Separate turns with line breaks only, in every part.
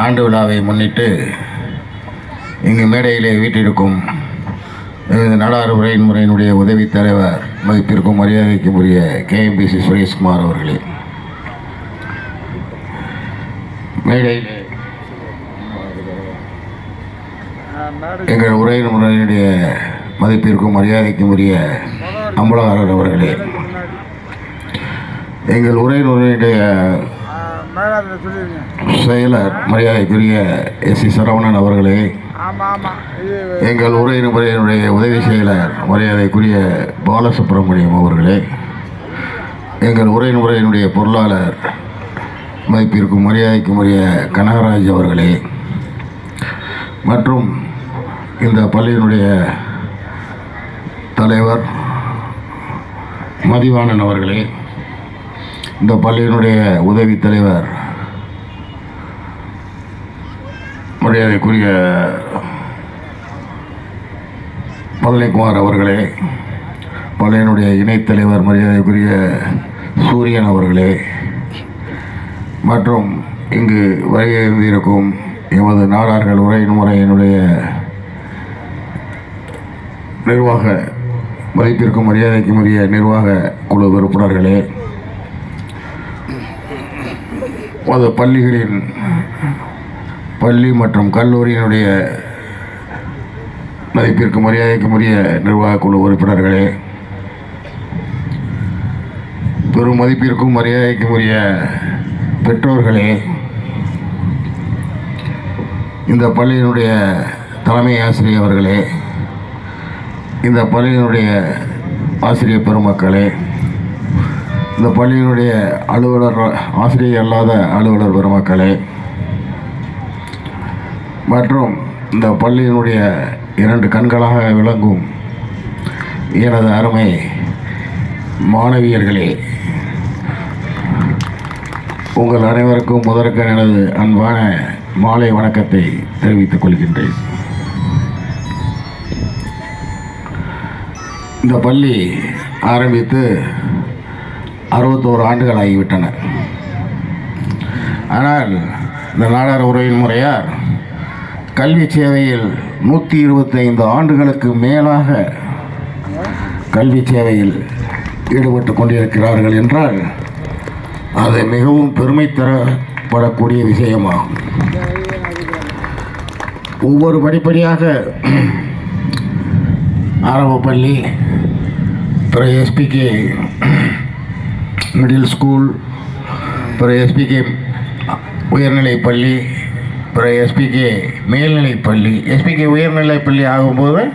ஆண்டு விழாவை முன்னிட்டு இங்கு மேடையிலே வீட்டிருக்கும் எனது நாடாறு உரையின் முறையினுடைய உதவித் தலைவர் மதிப்பிற்கும் மரியாதைக்கும் உரிய கேஎம்பிசி சுரேஷ்குமார் அவர்களே. மேடையிலே எங்கள் உரையின் முறையினுடைய மதிப்பிற்கும் மரியாதைக்கும் உரிய அம்பலகாரர் அவர்களே. எங்கள் உரையின் முறையினுடைய செயலர் மரியாதைக்குரிய எஸ் சி சரவணன் அவர்களே எங்கள் உரையின் முறையினுடைய உதவி செயலர் மரியாதைக்குரிய பாலசுப்ரமணியம் அவர்களே எங்கள் உரையின் முறையினுடைய பொருளாளர் மதிப்பிற்கும் மரியாதைக்கும் உரிய கனகராஜ் அவர்களே மற்றும் இந்த பள்ளியினுடைய தலைவர் மதிவாணன் அவர்களே இந்த பள்ளியினுடைய உதவி தலைவர் மரியாதைக்குரிய பழனிக்குமார் அவர்களே பள்ளியினுடைய இணைத்தலைவர் மரியாதைக்குரிய சூரியன் அவர்களே மற்றும் இங்கு வருகை இருக்கும் எமது நாடார்கள் உரையின் முறையினுடைய நிர்வாக மதிப்பிற்கும் மரியாதைக்கும் உரிய நிர்வாக குழு உறுப்பினர்களே அது பள்ளிகளின் பள்ளி மற்றும் கல்லூரியினுடைய மதிப்பிற்கு மரியாதைக்குரிய நிர்வாகக்குழு நிர்வாக குழு உறுப்பினர்களே பெரும் மதிப்பிற்கும் மரியாதைக்குரிய உரிய பெற்றோர்களே இந்த பள்ளியினுடைய தலைமை ஆசிரியர் அவர்களே இந்த பள்ளியினுடைய ஆசிரியர் பெருமக்களே இந்த பள்ளியினுடைய அலுவலர் ஆசிரியர் அல்லாத அலுவலர் பெருமக்களே மற்றும் இந்த பள்ளியினுடைய இரண்டு கண்களாக விளங்கும் எனது அருமை மாணவியர்களே உங்கள் அனைவருக்கும் முதற்க எனது அன்பான மாலை வணக்கத்தை தெரிவித்துக் கொள்கின்றேன். இந்த பள்ளி ஆரம்பித்து அறுபத்தோரு ஆண்டுகள் ஆகிவிட்டன. ஆனால் இந்த நாடார் உறவின் முறையார் கல்வி சேவையில் நூற்றி இருபத்தைந்து ஆண்டுகளுக்கு மேலாக கல்வி சேவையில் ஈடுபட்டு கொண்டிருக்கிறார்கள் என்றால் அது மிகவும் பெருமை தரப்படக்கூடிய விஷயமாகும். ஒவ்வொரு படிப்படியாக ஆரம்ப பள்ளி பிற எஸ்பிகே மிடில் ஸ்கூல் அப்புறம் எஸ்பிகே உயர்நிலைப் பள்ளி பிற எஸ்பிகே மேல்நிலைப் பள்ளி. எஸ்பிகே உயர்நிலைப் பள்ளி ஆகும்போது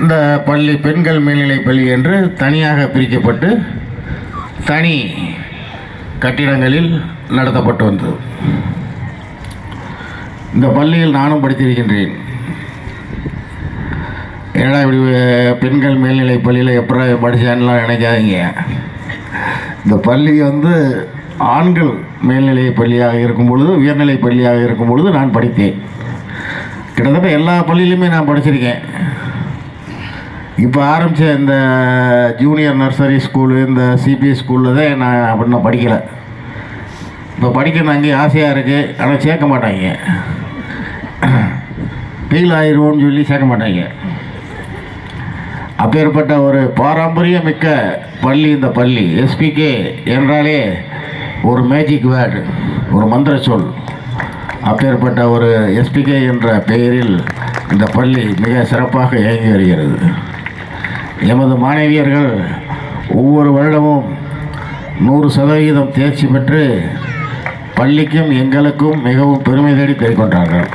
இந்த பள்ளி பெண்கள் மேல்நிலைப் பள்ளி என்று தனியாக பிரிக்கப்பட்டு தனி கட்டிடங்களில் நடத்தப்பட்டு வந்தது. இந்த பள்ளியில் நானும் படித்திருக்கின்றேன். ஏன்னா இப்படி பெண்கள் மேல்நிலைப் பள்ளியில் எப்படி படித்தான்லாம் நினைக்காதீங்க. இந்த பள்ளி வந்து ஆண்கள் மேல்நிலை பள்ளியாக இருக்கும் பொழுது உயர்நிலை பள்ளியாக இருக்கும் பொழுது நான் படித்தேன். கிட்டத்தட்ட எல்லா பள்ளியிலுமே நான் படிச்சிருக்கேன். இப்போ ஆரம்பித்த இந்த ஜூனியர் நர்சரி ஸ்கூலு இந்த சிபிஎஸ் ஸ்கூலில் தான் நான் அப்படின்னா படிக்கலை. இப்போ படிக்கணும் அங்கேயும் ஆசையாக இருக்குது ஆனால் சேர்க்க மாட்டாங்க. ஃபெயில் ஆயிடுவோம்னு சொல்லி சேர்க்க மாட்டாங்க. அப்பேற்பட்ட ஒரு பாரம்பரியமிக்க பள்ளி இந்த பள்ளி. எஸ்பிகே என்றாலே ஒரு மேஜிக் வேர்டு ஒரு மந்திர சொல். அப்பேற்பட்ட ஒரு எஸ்பிகே என்ற பெயரில் இந்த பள்ளி மிக சிறப்பாக இயங்கி வருகிறது. எமது மாணவியர்கள் ஒவ்வொரு வருடமும் நூறு சதவிகிதம் தேர்ச்சி பெற்று பள்ளிக்கும் எங்களுக்கும் மிகவும் பெருமை தேடி தேடிக்கொண்டார்கள்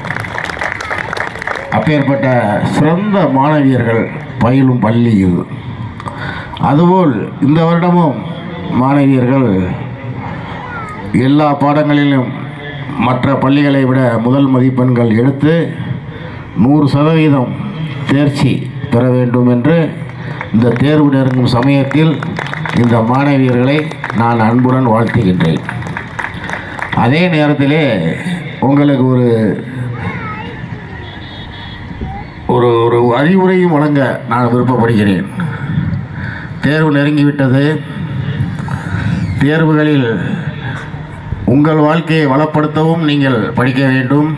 அப்பேற்பட்ட சிறந்த மாணவியர்கள் பயிலும் பள்ளி இது. அதுபோல் இந்த வருடமும் மாணவியர்கள் எல்லா பாடங்களிலும் மற்ற பள்ளிகளை விட முதல் மதிப்பெண்கள் எடுத்து நூறு சதவீதம் தேர்ச்சி பெற வேண்டும் என்று இந்த தேர்வு நெருங்கும் சமயத்தில் இந்த மாணவியர்களை நான் அன்புடன் வாழ்த்துகின்றேன். அதே நேரத்திலே உங்களுக்கு ஒரு ஒரு ஒரு அறிவுரையும் வழங்க நான் விருப்பப்படுகிறேன். தேர்வு நெருங்கிவிட்டது. தேர்வுகளில் உங்கள் வாழ்க்கையை வளப்படுத்தவும் நீங்கள் படிக்க வேண்டும்.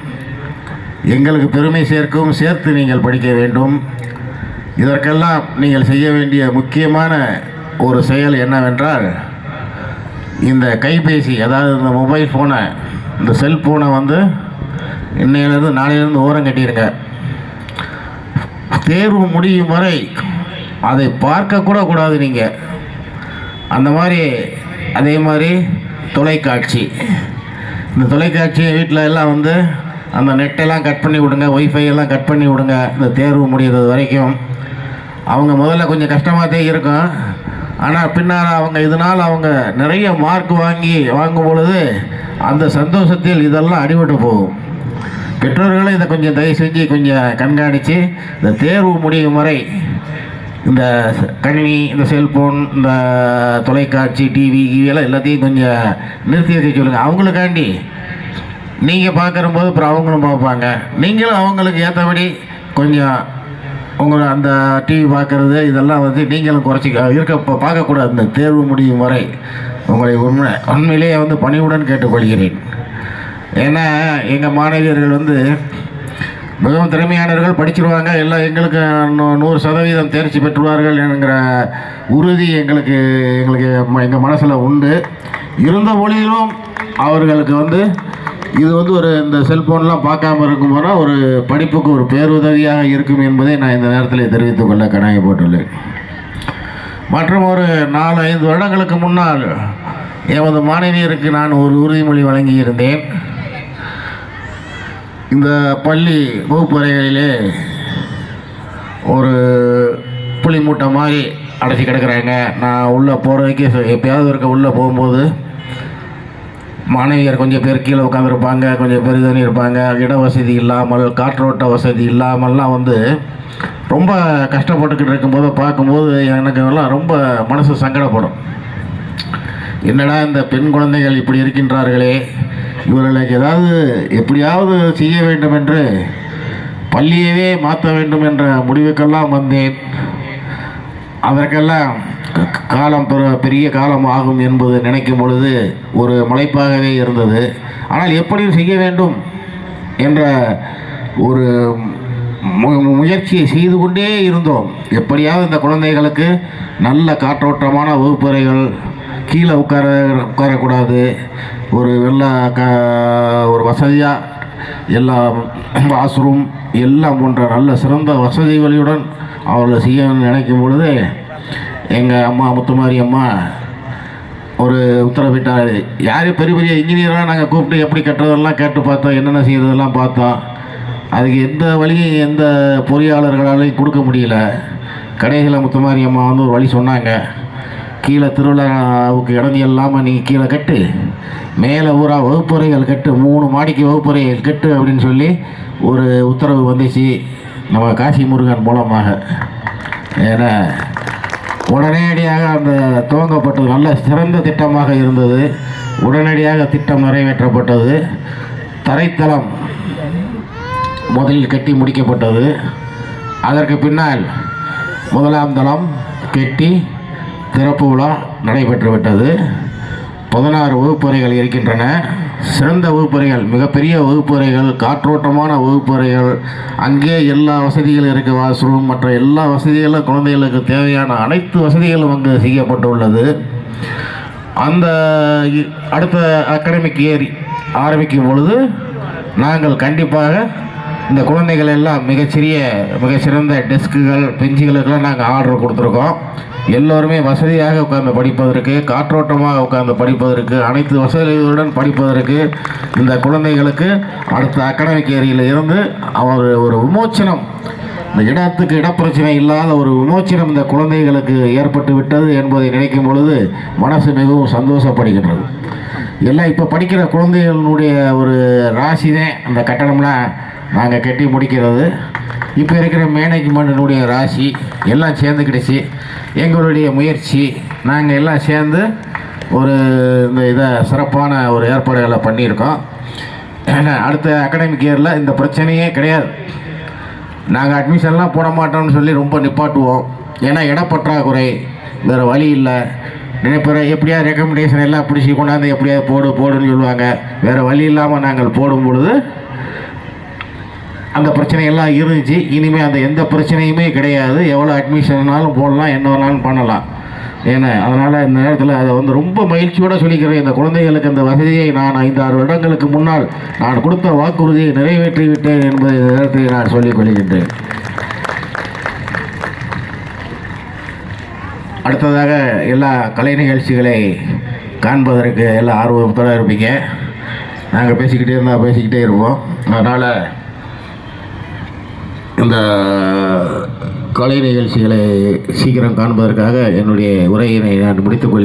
எங்களுக்கு பெருமை சேர்க்கவும் சேர்த்து நீங்கள் படிக்க வேண்டும். இதற்கெல்லாம் நீங்கள் செய்ய வேண்டிய முக்கியமான ஒரு செயல் என்னவென்றால் இந்த கைபேசி அதாவது இந்த மொபைல் ஃபோனை இந்த செல்ஃபோனை வந்து இன்னையிலேருந்து நாளையிலேருந்து ஓரம் கட்டிடுங்க தேர்வு முடியும் வரை அதை பார்க்கக்கூட கூடாது நீங்கள் அந்த மாதிரி அதே மாதிரி தொலைக்காட்சி. இந்த தொலைக்காட்சியை வீட்டில் எல்லாம் வந்து அந்த நெட்டெல்லாம் கட் பண்ணி விடுங்க ஒய்ஃபை எல்லாம் கட் பண்ணி விடுங்க இந்த தேர்வு முடிகிறது வரைக்கும். அவங்க முதல்ல கொஞ்சம் கஷ்டமாக தான் இருக்கும். ஆனால் பின்னால் அவங்க இதனால் அவங்க நிறைய மார்க் வாங்கி வாங்கும் பொழுது அந்த சந்தோஷத்தில் இதெல்லாம் அடிபட்டு போகும். பெற்றோர்களும் இதை கொஞ்சம் தயவு செஞ்சு கொஞ்சம் கண்காணித்து இந்த தேர்வு முடியும் வரை இந்த கணினி இந்த செல்ஃபோன் இந்த தொலைக்காட்சி டிவி கிவியெல்லாம் எல்லாத்தையும் கொஞ்சம் நிறுத்தி வைக்க சொல்லுங்கள் அவங்களுக்காண்டி நீங்கள் பார்க்குறம்போது அப்புறம் அவங்களும் பார்ப்பாங்க. நீங்களும் அவங்களுக்கு ஏற்றபடி கொஞ்சம் உங்களை அந்த டிவி பார்க்குறது இதெல்லாம் வந்து நீங்களும் குறைச்சி இருக்க இப்போ பார்க்கக்கூடாது. இந்த தேர்வு முடியும் வரை உங்களை உண்மை உண்மையிலேயே வந்து பணிவுடன் கேட்டுக்கொள்கிறேன். ஏன்னா எங்கள் மாணவியர்கள் வந்து மிகவும் திறமையானவர்கள் படிச்சிருவாங்க. எல்லாம் எங்களுக்கு நூ- நூறு சதவீதம் தேர்ச்சி பெற்றுவார்கள் என்கிற உறுதி எங்களுக்கு எங்களுக்கு எங்கள் மனசில் உண்டு. இருந்த மொழியிலும் அவர்களுக்கு வந்து இது வந்து ஒரு இந்த செல்ஃபோன்லாம் பார்க்காம இருக்கும் போனால் ஒரு படிப்புக்கு ஒரு பேருதவியாக இருக்கும் என்பதை நான் இந்த நேரத்தில் தெரிவித்துக் கொள்ள கணயப்பட்டுள்ளேன் மற்றும் ஒரு நாலு ஐந்து வருடங்களுக்கு முன்னால் எமது மாணவியருக்கு நான் ஒரு உறுதிமொழி வழங்கியிருந்தேன். இந்த பள்ளி வகுப்பறைகளிலே ஒரு புளி மூட்டை மாதிரி அடைச்சி கிடக்கிறாங்க. நான் உள்ளே போகிற வரைக்கும் எப்பயாவது இருக்க உள்ளே போகும்போது மாணவியர் கொஞ்சம் பேர் கீழே உட்காந்துருப்பாங்க கொஞ்சம் பேர் தண்ணி இருப்பாங்க. இட வசதி இல்லாமல் காற்றோட்ட வசதி இல்லாமல்லாம் வந்து ரொம்ப கஷ்டப்பட்டுக்கிட்டு இருக்கும்போது பார்க்கும்போது எனக்கு எல்லாம் ரொம்ப மனசு சங்கடப்படும். என்னடா இந்த பெண் குழந்தைகள் இப்படி இருக்கின்றார்களே? இவர்களுக்கு ஏதாவது எப்படியாவது செய்ய வேண்டும் என்று பள்ளியவே மாற்ற வேண்டும் என்ற முடிவுக்கெல்லாம் வந்தேன். அதற்கெல்லாம் க- காலம் பெரிய காலம் ஆகும் என்பது நினைக்கும் பொழுது ஒரு மலைப்பாகவே இருந்தது. ஆனால் எப்படியும் செய்ய வேண்டும் என்ற ஒரு மு- முயற்சியை செய்து கொண்டே இருந்தோம். எப்படியாவது இந்த குழந்தைகளுக்கு நல்ல காற்றோட்டமான வகுப்பறைகள் கீழே உட்கார உட்காரக்கூடாது. ஒரு நல்ல க ஒரு வசதியாக எல்லா வாஷ்ரூம் எல்லாம் போன்ற நல்ல சிறந்த வசதிகளுடன் அவர்களை செய்ய நினைக்கும் பொழுது எங்கள் அம்மா முத்துமாரி அம்மா ஒரு உத்தரவிட்டார். யார் பெரிய பெரிய இன்ஜினியராக நாங்கள் கூப்பிட்டு எப்படி கட்டுறதெல்லாம் கேட்டு பார்த்தோம் என்னென்ன செய்கிறதெல்லாம் பார்த்தோம் அதுக்கு எந்த வழியும் எந்த பொறியாளர்களாலையும் கொடுக்க முடியல. கடைசியில் முத்துமாரி அம்மா வந்து ஒரு வழி சொன்னாங்க. கீழே திருவிழாவுக்கு இடஞ்சி இல்லாமல் நீங்கள் கீழே கட்டு. மேலே ஊரா வகுப்பறைகள் கட்டு மூணு மாடிக்கு வகுப்பறைகள் கட்டு அப்படின்னு சொல்லி ஒரு உத்தரவு வந்துச்சு நம்ம காசி முருகன் மூலமாக. ஏன்னா உடனடியாக அந்த துவங்கப்பட்டது நல்ல சிறந்த திட்டமாக இருந்தது. உடனடியாக திட்டம் நிறைவேற்றப்பட்டது. தரைத்தளம் முதலில் கட்டி முடிக்கப்பட்டது. அதற்கு பின்னால் முதலாம் தளம் கட்டி திறப்பு விழா நடைபெற்று விட்டது. பதினாறு வகுப்பறைகள் இருக்கின்றன. சிறந்த வகுப்பறைகள் மிகப்பெரிய வகுப்பறைகள் காற்றோட்டமான வகுப்பறைகள் அங்கே எல்லா வசதிகளும் இருக்குது வாஷ்ரூம் மற்ற எல்லா வசதிகளும் குழந்தைகளுக்கு தேவையான அனைத்து வசதிகளும் அங்கு செய்யப்பட்டுள்ளது. அந்த இ- அடுத்த அகாடமிக் ஏறி ஆரம்பிக்கும் பொழுது நாங்கள் கண்டிப்பாக இந்த குழந்தைகள் எல்லாம் மிகச்சிறிய மிகச்சிறந்த டெஸ்க்குகள் பெஞ்சுகளுக்கெல்லாம் நாங்கள் ஆர்டர் கொடுத்துருக்கோம். எல்லோருமே வசதியாக உட்கார்ந்து படிப்பதற்கு காற்றோட்டமாக உட்கார்ந்து படிப்பதற்கு அனைத்து வசதிகளுடன் படிப்பதற்கு இந்த குழந்தைகளுக்கு அடுத்த அகாடமிக் ஏரியில் இருந்து அவர் ஒரு விமோச்சனம். இந்த இடத்துக்கு இடப்பிரச்சனை இல்லாத ஒரு விமோச்சனம் இந்த குழந்தைகளுக்கு ஏற்பட்டு விட்டது என்பதை நினைக்கும் பொழுது மனசு மிகவும் சந்தோஷப்படுகின்றது. எல்லாம் இப்போ படிக்கிற குழந்தைகளுடைய ஒரு ராசி தான் அந்த கட்டணம்லாம் நாங்கள் கட்டி முடிக்கிறது. இப்போ இருக்கிற மேனேஜ்மெண்ட்டினுடைய ராசி எல்லாம் சேர்ந்து கிடச்சி எங்களுடைய முயற்சி நாங்கள் எல்லாம் சேர்ந்து ஒரு இந்த இதை சிறப்பான ஒரு ஏற்பாடுகளை பண்ணியிருக்கோம். ஏன்னா அடுத்த அகாடமிக் இயரில் இந்த பிரச்சனையே கிடையாது. நாங்கள் அட்மிஷன்லாம் போட மாட்டோம்னு சொல்லி ரொம்ப நிப்பாட்டுவோம். ஏன்னா இடப்பற்றாக்குறை வேறு வழி இல்லை. நினைப்பிற எப்படியா ரெக்கமெண்டேஷன் எல்லாம் பிடிச்சி கொண்டாந்து எப்படியா போடு போடுன்னு சொல்லுவாங்க. வேறு வழி இல்லாமல் நாங்கள் போடும் பொழுது அந்த பிரச்சனையெல்லாம் இருந்துச்சு. இனிமேல் அந்த எந்த பிரச்சனையுமே கிடையாது. எவ்வளோ அட்மிஷன்னாலும் போடலாம் என்ன வேணாலும் பண்ணலாம். ஏன்னா அதனால் இந்த நேரத்தில் அதை வந்து ரொம்ப மகிழ்ச்சியோடு சொல்லிக்கிறேன். இந்த குழந்தைகளுக்கு அந்த வசதியை நான் ஐந்து ஆறு வருடங்களுக்கு முன்னால் நான் கொடுத்த வாக்குறுதியை நிறைவேற்றி விட்டேன் என்பதை இந்த நேரத்தில் நான் சொல்லிக் கொள்கின்றேன். அடுத்ததாக எல்லா கலை நிகழ்ச்சிகளை காண்பதற்கு எல்லாம் ஆர்வத்தோடு இருப்பீங்க. நாங்கள் பேசிக்கிட்டே இருந்தால் பேசிக்கிட்டே இருப்போம். அதனால் இந்த கலை நிகழ்ச்சிகளை சீக்கிரம் காண்பதற்காக என்னுடைய உரையினை நான் முடித்துக்கொள்